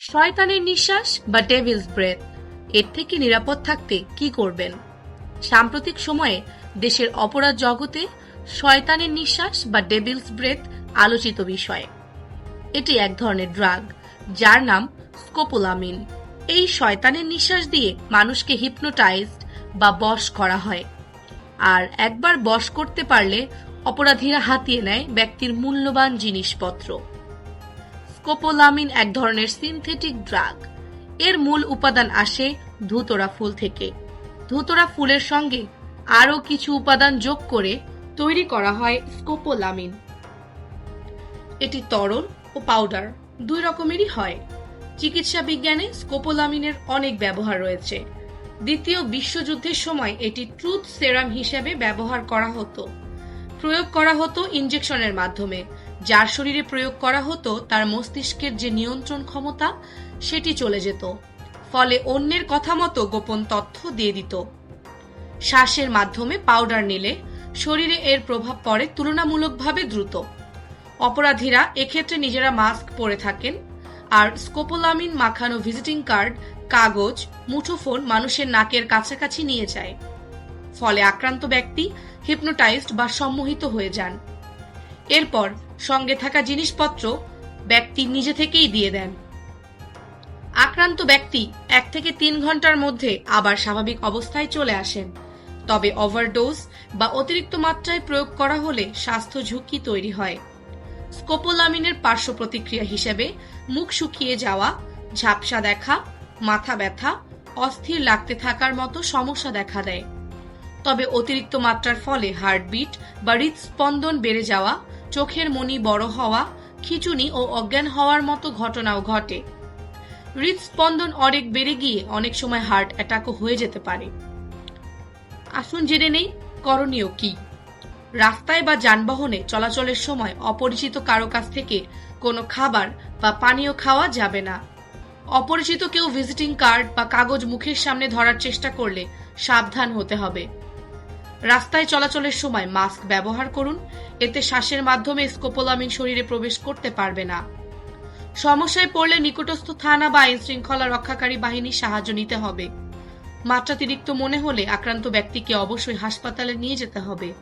শয়তানের নিঃশ্বাস বা ডেভিলস ব্রেথ এর থেকে নিরাপদ থাকতে কি করবেন? সাম্প্রতিক সময়ে দেশের অপরাধ জগতে শয়তানের নিঃশ্বাস বা ডেভিলস ব্রেথ আলোচিত বিষয়। এটি এক ধরনের ড্রাগ যার নাম স্কোপোলামিন এই শয়তানের নিঃশ্বাস দিয়ে মানুষকে হিপনোটাইজড বা বশ করা হয়। আর একবার বশ করতে পারলে অপরাধীরা হাতিয়ে নেয় ব্যক্তির মূল্যবান জিনিসপত্র। স্কোপোলামিন এক ধরনের সিনথেটিক ড্রাগ এর মূল উপাদান আসে ধুতরা ফুল থেকে। ধুতরা ফুলের সঙ্গে আরও কিছু উপাদান যোগ করে তৈরি করা হয় স্কোপোলামিন। এটি তরল ও পাউডার দুই রকমেরই হয়। চিকিৎসা বিজ্ঞানে স্কোপোলামিনের অনেক ব্যবহার রয়েছে। দ্বিতীয় বিশ্বযুদ্ধের সময় এটি ট্রুথ সেরাম হিসেবে ব্যবহার করা হতো। প্রয়োগ করা হতো ইনজেকশনের মাধ্যমে। যার শরীরে প্রয়োগ করা হতো তার মস্তিষ্কের যে নিয়ন্ত্রণ ক্ষমতা, সেটি চলে যেত। ফলে অন্যের কথা মতো গোপন তথ্য দিয়ে দিত। শ্বাসের মাধ্যমে পাউডার নিলে শরীরে এর প্রভাব পড়ে তুলনামূলকভাবে দ্রুত। অপরাধীরা এক্ষেত্রে নিজেরা মাস্ক পরে থাকেন আর স্কোপোলামিন মাখানো ভিজিটিং কার্ড, কাগজ, মুঠোফোন মানুষের নাকের কাছাকাছি নিয়ে যায়। ফলে আক্রান্ত ব্যক্তি হিপনোটাইজড বা সম্মোহিত হয়ে যান। এরপর সঙ্গে থাকা জিনিসপত্র ব্যক্তি নিজে থেকেই দিয়ে দেন। আক্রান্ত ব্যক্তি এক থেকে তিন ঘণ্টার মধ্যে আবার স্বাভাবিক অবস্থায় চলে আসেন। তবে ওভারডোজ বা অতিরিক্ত মাত্রায় প্রয়োগ করা হলে স্বাস্থ্য ঝুঁকি তৈরি হয়। স্কোপোলামিনের পার্শ্ব প্রতিক্রিয়া হিসেবে মুখ শুকিয়ে যাওয়া, ঝাপসা দেখা, মাথা ব্যথা, অস্থির লাগতে থাকার মতো সমস্যা দেখা দেয়। তবে অতিরিক্ত মাত্রার ফলে হার্টবিট বা হৃদস্পন্দন বেড়ে যাওয়া চোখের মনি বড় হওয়া, খিচুনি ও অজ্ঞান হওয়ার মতো ঘটনাও ঘটে। হৃদস্পন্দন অনেক বেড়ে গিয়ে অনেক সময় হার্ট অ্যাটাকও হয়ে যেতে পারে। আসুন জেনে নেই, করণীয় কি? রাস্তায় বা যানবাহনে চলাচলের সময় অপরিচিত কারও কাছ থেকে কোনো খাবার বা পানীয় খাওয়া যাবে না। অপরিচিত কেউ ভিজিটিং কার্ড বা কাগজ মুখের সামনে ধরার চেষ্টা করলে সাবধান হতে হবে। রাস্তায় চলাচলের সময় মাস্ক ব্যবহার করুন। এতে শ্বাসের মাধ্যমে স্কোপোলামিন শরীরে প্রবেশ করতে পারবে না। সমস্যায় পড়লে নিকটস্থ থানা বা আইন শৃঙ্খলা রক্ষাকারী বাহিনীর সাহায্য নিতে হবে। মাত্রাতিরিক্ত মনে হলে আক্রান্ত ব্যক্তিকে অবশ্যই হাসপাতালে নিয়ে যেতে হবে।